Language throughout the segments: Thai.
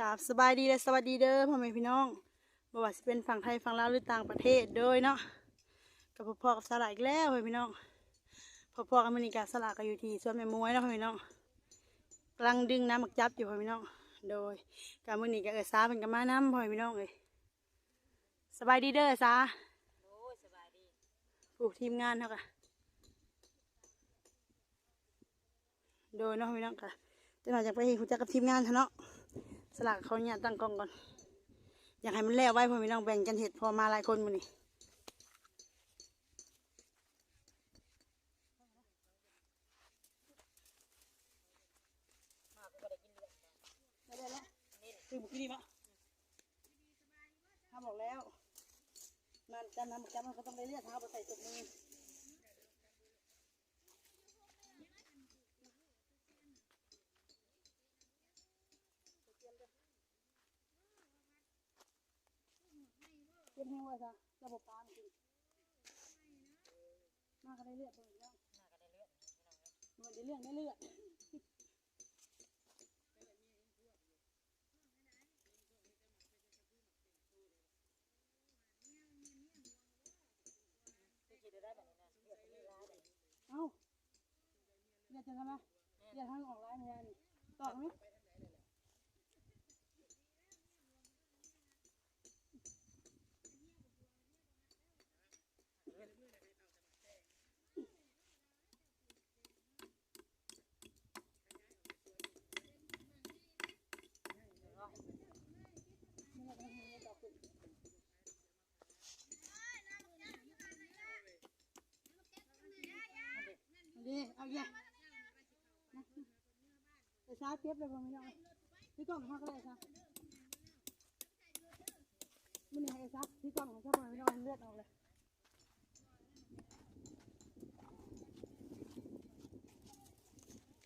กราบสบายดีและสวัสดีเด้อพ่อแม่พี่น้องบ่ว่าสิเป็นฝั่งไทยฝั่งลาวหรือต่างประเทศโดยเนาะกับพ่อๆกับสลากอีกแล้วพ่อแม่พี่น้องพ่อๆกับมณีกาสลากก็อยู่ที่สวนแม่มวยเนาะพ่อแม่พี่น้องกำลังดึงน้ำหมักจับอยู่พ่อแม่พี่น้อง โดยการมื้อนี้ก็เออซาเป็นกับมาน้ำพ่อแม่พี่น้องเลยสบายดีเด้อเออซาโอ้ยสบายดีผู้ทีมงานเท่ากันโดยเนาะพ่อแม่พี่น้องค่ะจะมาจากไปเห็นคุณจักกับทีมงานเถอะเนาะ สลากเขาเนี่ยตั้งกล้องก่อน อยากให้มันแล้วไว้เพอไม่ต้องแบ่งกันเห็ดพอมาหลายคนมือนี่ได้แล้วคือบุกนี่ปะถ้าบอกแล้ว มันจะนำจำมันก็ต้องได้เลือดเท้าไปใส่ตุกมือเก็บให้ ไว้ซะระบบปานกินมากก็ได้เลือดเพิ่มอีกแล้วน่าก็ได้เลือดมันได้เรื่องได้เลือดพี่คิดได้แบบนี้นะเลือดเป็นร้ายเลยเอ้าเลือดจะทำไมเลือดทั้งออกร้ายไม่ได้นี่ตอกไหมไม่ได้ทำให้ตอกขึ้น เอาดิเอาแย่นะไปซ้ายเทียบเลยพ่อไม่ได้พี่กล้องเขาก็เลยค่ะมันนี่ให้ซักพี่กล้องของเจ้าพ่อไม่ได้เลือดออกเลย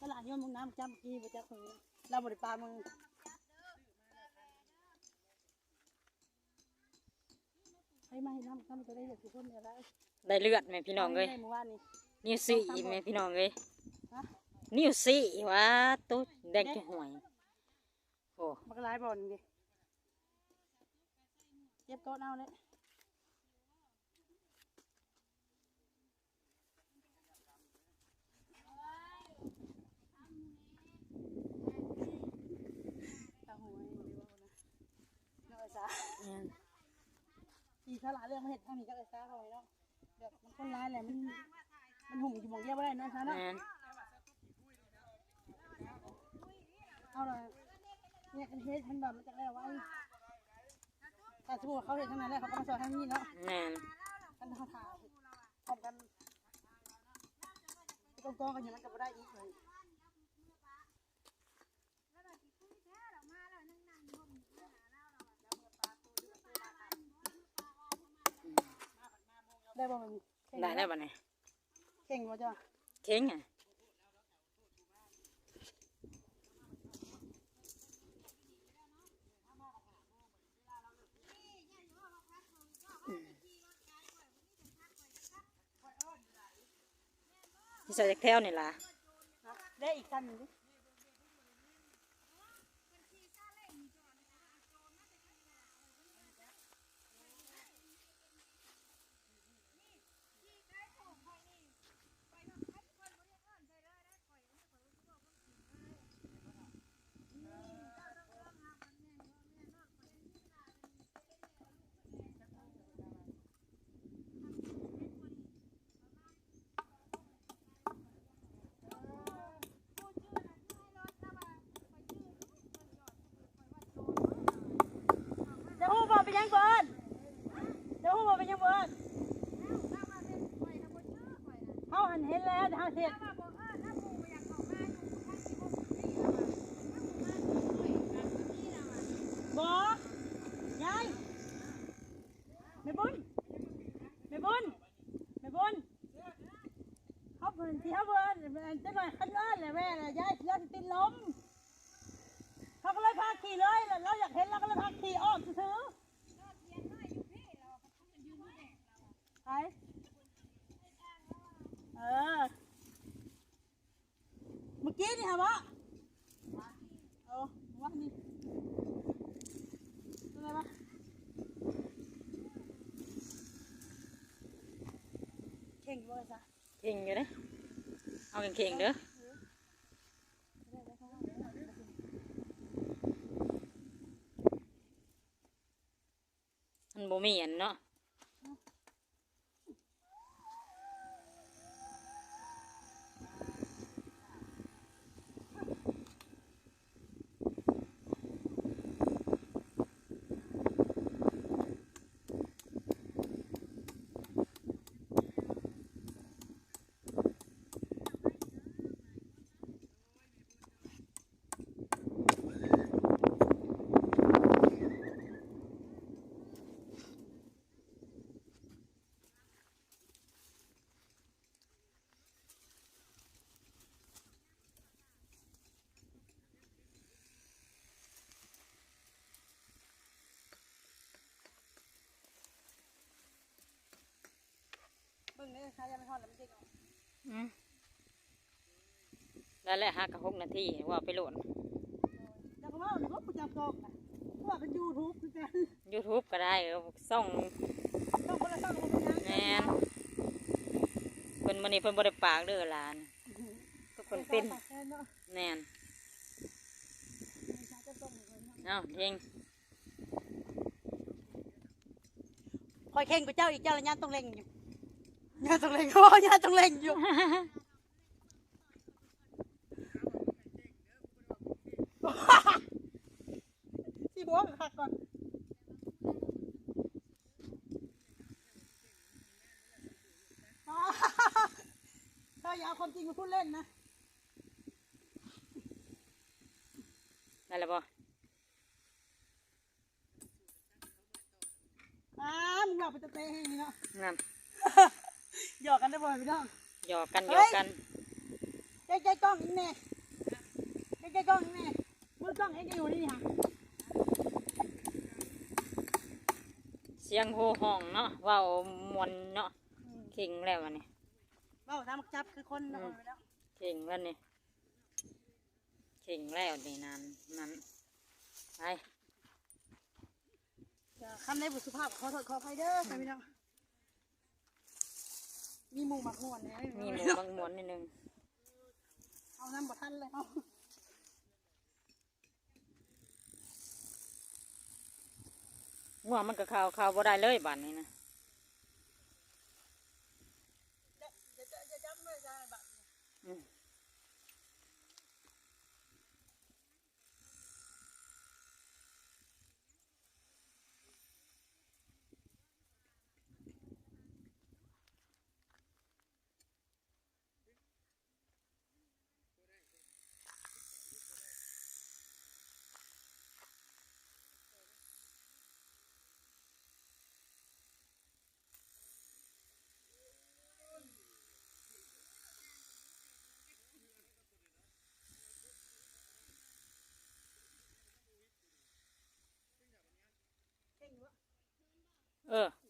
ตลาดย้อนมึงน้ำจำกี้ไปจักคนนี้เราบริปลามึงให้มาให้น้ำจำจะได้เด็กทุกคนเนี่ยแล้วได้เลือดแม่พี่น้องเลยได้เมื่อวานนี้ นิ้วสี่แม่พี่น้องเลยฮะนิ้วสี่ว่าตุ๊ดแดงจะห่วยโอ้มันก็ร้ายบอลดิเจ็บโต๊ะเอาเลยตาหัวนี่ดีว่านะน้องไอ้สาแม่นอีสละเรื่องมาเห็ดทางนี้ก็ไอ้สาเขาไว้เนาะแบบมันคนร้ายแหละมัน มันหุ่มอยู่หมองเดียวไม่ได้เนาะไอ้สาเนาะแม่นเอาเลยเนี่ยกันเฮ็ดทันแบบมันจะได้ไว้แต่สมมติว่าเขาเห็นทางนั้นแล้วเขาก็มาสอนทางนี้เนาะแม่นกันเขาถ่ายพร้อมกันกองกองๆกันอย่างนั้นก็บ่ได้อีกเลยได้บ่มันได้ได้บ่เนี่ยเข่งบ่จ้ะเข่งอะที่ใส่จากแถวนี่ล่ะนะได้อีกคันหนึงดิ เดี๋ยวฮู้บ่เป็นหยังเบิ่นเดี๋ยวฮู้บ่เป็นหยังเบิ่นเฮาหันเห็นแล้วเฮาเฮ็ดบ่ยายแม่บุญแม่บุญแม่บุญเขาเพิ่นที่เขาเพิ่นจะหน่อยคันเอิ้นแหละแม่น่ะยายเสือสิติดลมเขาก็เลยพาขี่เลยเราอยากเห็นเราก็เลยพาขี่อ้อกซื้อ กี้นี่ฮะวะเออวะนี่อะไรวะเข่งอยู่ไหมจ้ะเข่งอยู่เนี่ยเอาเข่งๆเด้อมันบ่มีอันเนาะ เบิ่งเด้อค่ะยังไม่ทอดแล้วมันจริงอืมแล้วแหละห้ากับหกนาทีว่าไปโหลด จักรว่าเนี่ยเขาประจำกองนะเพราะว่าเป็นยูทูบคือกัน YouTube ก็ได้เออส่องต้องคนละต้องคนละแม่นเพิ่นมื้อนี้เพิ่นบ่ได้ปากเด้อหลานทุกคนเป็นเนาะแน่นจะต้องเหมือนกันเนาะเอ้าเฮงคอยเข่งกับเจ้าอีกเจ้าละย่านต้องเล่งอยู่ ย่านต้องเล่งโอ้ย่านต้องเล่งอยู่สิหัวไปพักก่อนถ้าอย่าเอาความจริงมาพูดเล่นนะ ได้แล้วบ่อ้ามึงบอกไปตะเตะให้นี่เนาะ นั่น หยอกกันได้บ่อยพี่น้องหยอกกันเฮ้หยยอกกันใกล้ใกล้ๆกล้องอีกแน่ใกล้ใกล้ๆกล้องอีกแน่มือกล้องเอ็งก็อยู่นี่ฮะเสียงโหห้องเนาะเว้ามวนเนาะเข่งแล้วอันนี้เบ้าตามมักจับคือคนนะอืมไปแล้วเข่งแล้วนี่เข่งแล้วนี่นั่นนั่นไปอย่าคำในบุตรสุภาพขอโทษขออภัยเด้อไปพี่น้อง มีหมูหมักหนวดเนี่ยมีหมูบางมวนนิดนึงเอาน้ำบ่ทันเลยเอาง่วงมันก็เข้าวข้าวบ่ได้เลยบัดนี้นะจะจะจะจับเลยจ้าบัดอืม เออ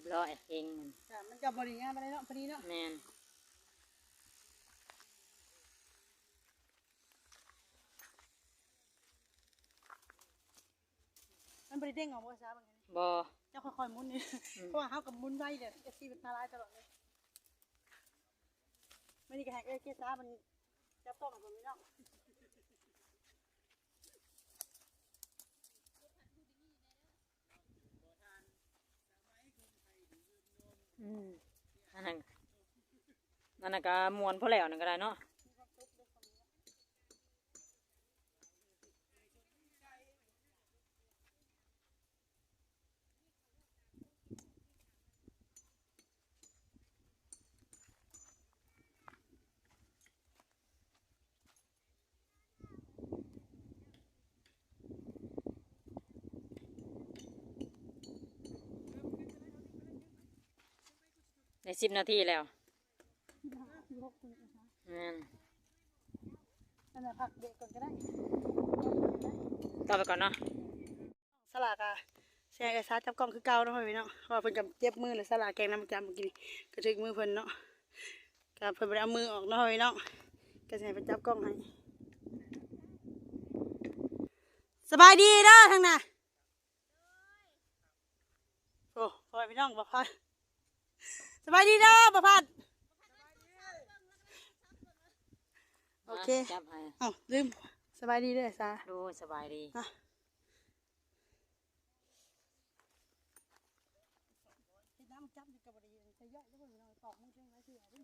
รียบร้อยเองมันจ้ะมันจะบริงานไปเลยเนาะพอดีเนาะแม่นมันบริเด้งออกมาช้าบางทีบ่เจ้าค่อยๆหมุนนี่อืม เพราะว่าเขากับหมุนไว้เดี๋ยวเอฟซีเป็นนาร้ายตลอดเลยไม่ได้กระแหกเอ้ยเจ๊จ้ามันจับต้องกับผมนี่เนาะ อันนั้นอันนั้นก็มวนพอแล้วนั่นก็ได้เนาะ ได้สิบนาทีแล้วที่ห้าที่หกคนนะคะแม่นนั่นแหละพักเด็กก่อนก็ได้ต่อไปก่อนเนาะสลากอะแซงไอ้ซาจับกล้องคือเก่าเนาะพ่อพี่เนาะเพราะว่าเพิ่นกับเจ็บมือเลยสลากแกงน้ำจำเมื่อกี้นี่กระถึกมือเพิ่นเนาะก็เพิ่นไปเอามือออกเนาะพ่อพี่เนาะก็จะให้เพิ่นจับกล้องให้สบายดีเด้อทางน่ะโอ้พ่อพี่น้องบ่พัดส บายดีเด้อบ่พัดโอเคจับให้เอ้าลืมสบายดีเด้อไอ้ซา ดูสบายดี อะ น้ำจับอยู่กับบริเวณจะย่อยแล้วมันตอกมือเชิงไรเสือดิ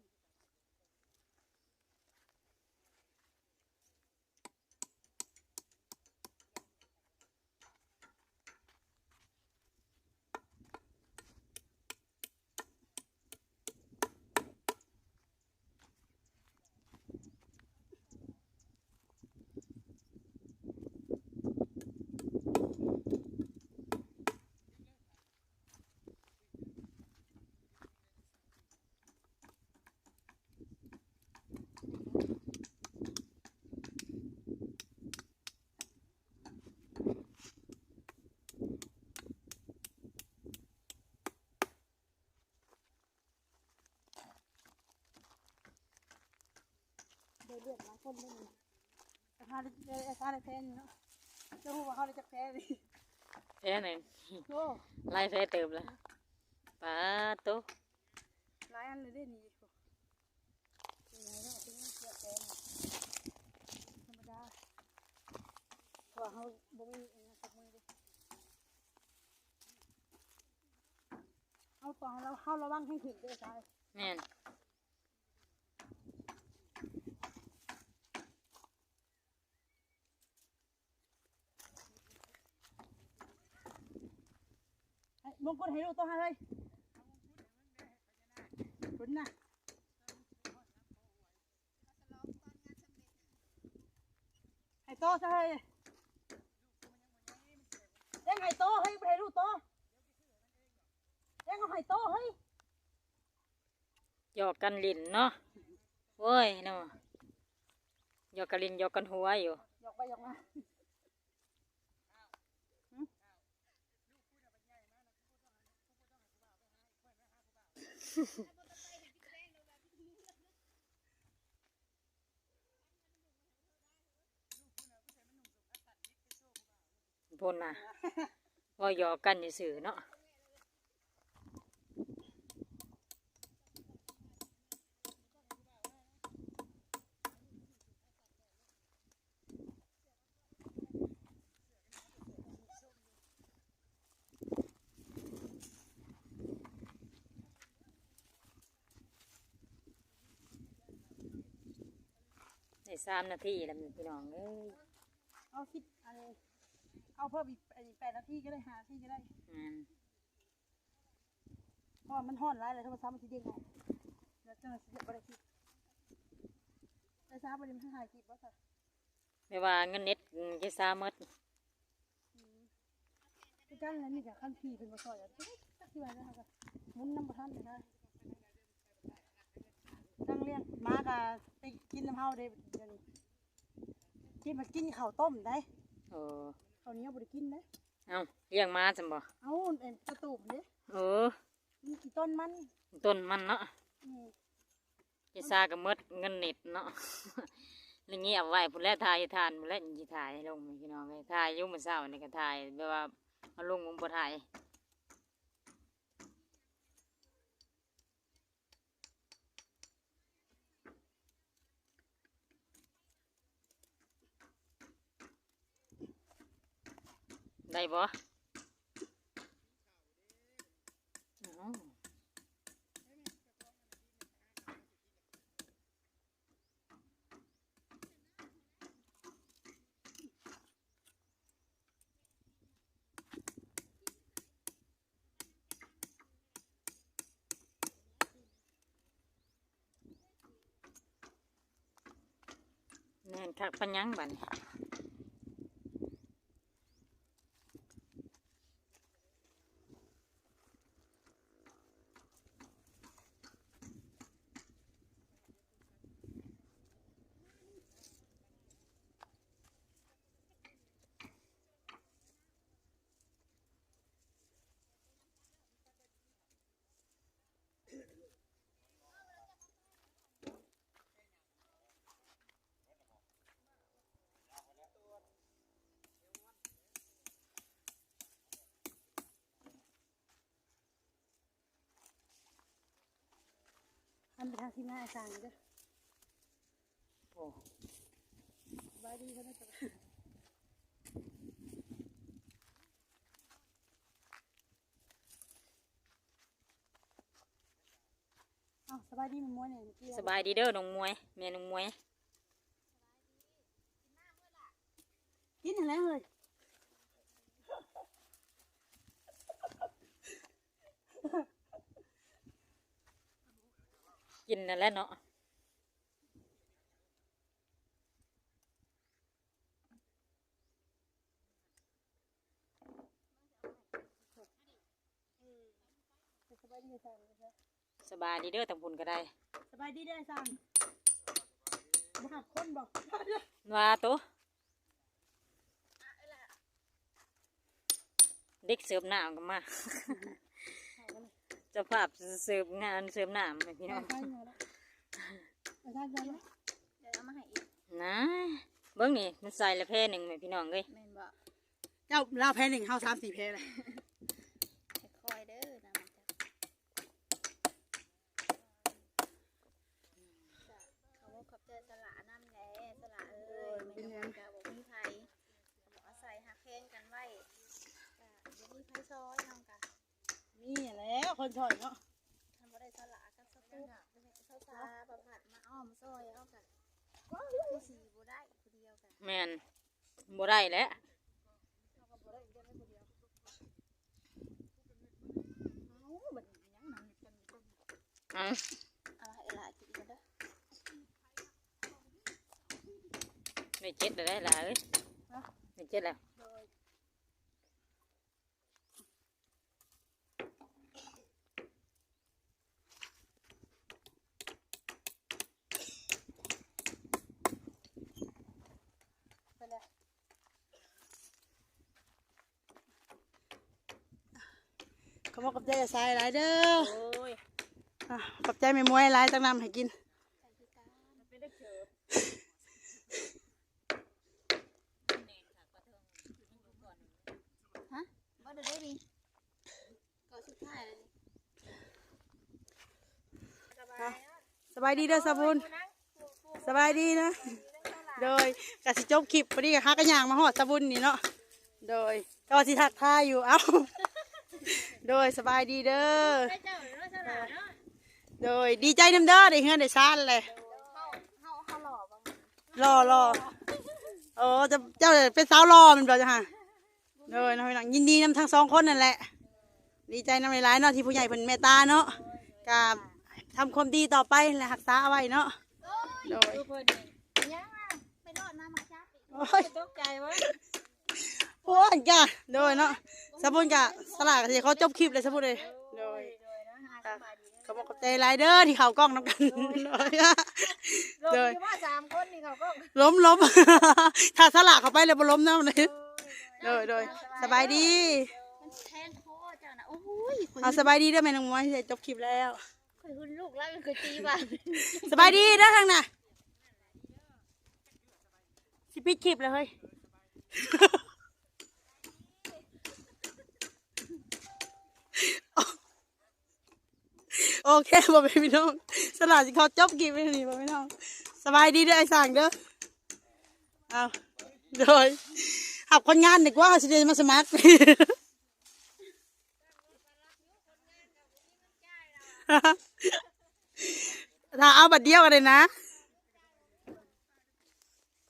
เดือดเดือดหลายคนเลยนี่แต่พาได้ไอ้พาได้แพ้นี่เนาะเจ้าหัวเขาได้จะแพ้ดิแพ้หนึ่งโอ้ไล่แพ้เติมแล้วปาโตะหลายอันเลยเด้นี่เป็นไงเนาะเป็นไงเสือแพ้นี่ธรรมดาเพราะว่าเขาบ่มีอันนั้นสักมือเดิเอาต่อเราเข้าระวังให้ถึงเด้อชายแม่น มงกุฎให้ดูตัวให้เลยคุณน่ะให้โตซะเฮ้ยเอ็งให้โตเฮ้ยไปให้ดูโตเอ็งเอาให้โตเฮ้ยหยอกกันลินเนาะโว้ยเนาะหยอกกันลินหยอกกันหัวอยู่หยอกไปหยอกมา พนน่ะว่ายอกันสื่อเนาะ ในสามนาทีแล้วพี่น้องเอ้ยเอาคิดอันนี้เอาเพิ่มอีกแปดนาทีก็ได้หาที่ก็ได้อืมเพราะมันห้อนร้ายเลยถ้ามันซ้ำมันทีเดียวไงแล้วจะมาเสียบอะไรคิดไอ้ซ้ำบริมันหายคิดว่าสัตว์ไม่ว่าเงินเน็ตจะสามารถที่กั้นแล้วนี่กับขั้นพีเป็นมาซอยอะสักทีวันนะครับมุนน้ำประทันเลยนะ ตั้งเลี้ยงมากะไปกินน้ำเฮาเด้เดี๋ยวนี้กินมากินข้าวต้มได้เออข้าวเหนียวบริกินได้เอาเลี้ยงมาจังบ่เอาเอ็นกระตูบเด้เออมีกี่ต้นมันต้นมันเนาะอืมจะซากับมดเงินเน็ตเนาะ แล้วงี้เอาไว้พุ่นแล้วถ่ายทานพุ่นแล้วสิถ่ายให้ลงพี่น้องเลยถ่ายอยุ่มื้อเช้านี่ก็ถ่ายแบบว่าเอาลงมุมบ่ถ่าย ได้บ่อ๋อแน่นคักปัญญังบัดนี้ นไปทางทีมงานไอ้สร้างเด้อโอ้สบายดีเพิ่นนะจ๊ะเอ้าสบายดีมันม้วนเนี่ยเมื่อกี้สบายดีเด้อน้องมวยแม่น้องมวยกินอะไรเลย กินนั่นแหละเนาะสบายดีไอ้สร้างเด้อสบายดีเด้อทางพุ่นก็ได้สบายดีเด้อไอ้สร้างบ่หักคนบอกว่าโตะเด็กเสิร์ฟน้ำกันมาเจะภาพเสิร์ฟงานเสิร์ฟน้ำให้พี่น้องไปมาแล้วไปทางกันแล้วเดี๋ยวเอามาให้อีกนะเบิ้งนี่มันใส่ละแพร่หนึ่งแม่พี่น้องเลยแม่นบอกเจ้าลาแพ้หนึ่งเฮาสามสี่แพ้เลยค่อยๆเด้อนะมันจะเขาบอกขอบใจสละน้ำแหน่สละเอ้ยไม่ต้องกาบอกมีไผบอกอาศัยหักแพงกันไว้ก็เดี๋ยวมีไผซอยน้อง นี่แหล้วคนถอยเนาะทำบ่ได้สละกันสักปุ๊บเอาซาประผัดมาอ้อมซอยเอากันคือสีบ่ได้ผู้เดียวกันแมนบ่ได้แล้วเอาบัดนี้ยังนั่งอยู่กันอยู่กันเอาเอาให้หลายกินกันเด้อไม่เจ็ดแล้วได้ล่ะเอ้ยไม่เจ็ดแล้ว เขาบอกกับใจจะใส่หลายเด้อโอ้ยอะขอบใจแม่มวยหลายตั้งนำให้กินฮะบ่ได้ได้ดิก็สุดท้ายเลยสบายสบายดีเด้อสาบุญสบายดีนะ โดยกสิจบคลิปพอดีกับฮักกันย่างมาหอดสาบุญนี่เนาะ โดยก็สิทักทายอยู่เอ้า โดยสบายดีเด้อ ให้เจ้าเนาะสละเนาะโดยดีใจน้ำเด้อได้เฮือนได้ชานเลยเฮาเฮาเฮาหล่อบ้างรอรอโอ้จะเจ้าเป็นสาวรอแมันบ่จ้ะฮะโดยน้องหลังยินดีนำทั้งสองคนนั่นแหละ ดีใจนำหลายๆเนาะที่ผู้ใหญ่เพิ่นเมตตาเนาะกับทำความดีต่อไปและรักษาเอาไว้เนาะโดยดูเพิ่นนี่ยังอะไปรอดมามาจับอีกโอ้ยตกใจเวะพวกจ้ะโดยเนาะ สมบุญกะสลากที่เขาจบคลิปเลยสมบุญเลยโดยโดยนะฮะสบายดีเขาบอกขอบใจหลายเด้อที่เขากล้องน้ำกันโดยลโดยงที่ว่าสามคนนี่เขาก็ล้มล้มถ้าสลากเขาไปเลยบ่ล้มน้ำเลยโดยโดยสบายดีมันแทนคอเจ้านะโอ้ยข่อยเอาสบายดีเด้อแม่น้องมวยที่ได้จบคลิปแล้วข่อยหุ่นลูกแล้วมันคือตีบ้านสบายดีเด้อทางน่ะสิปิดคลิปเลยเฮ้ย โอเคบ่เป็นพี่น้องสลาสิเขาจบคลิปไปนี่บ่พี่น้องสบายดีเด้อไอ้สั่งเด้อเอาโดยหับคนงานดีกว่าสิเดมาสมัครถ้าเอาบัตรเดียวกันเลยนะ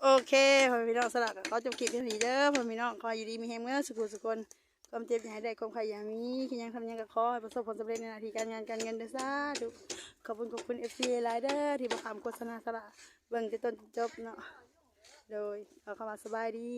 โอเคพ่อพี่น้องสลักเขาจบคลิปที่นี้เด้อพ่อพี่น้องขออยู่ดีมีแฮมเงือสุขุสุคน ความเจ็บอย่าให้ได้ความใครอย่ามีคิดยังทำยังกับคอให้ประสบผลสำเร็จในหน้าที่การงานการเงินเด้อซาธุขอบคุณขอบคุณเอฟซีไลเดอร์ที่มาทำโฆษณาสละเบิ่งจะต้นจนจบเนาะโดยเอาเข้ามาสบายดี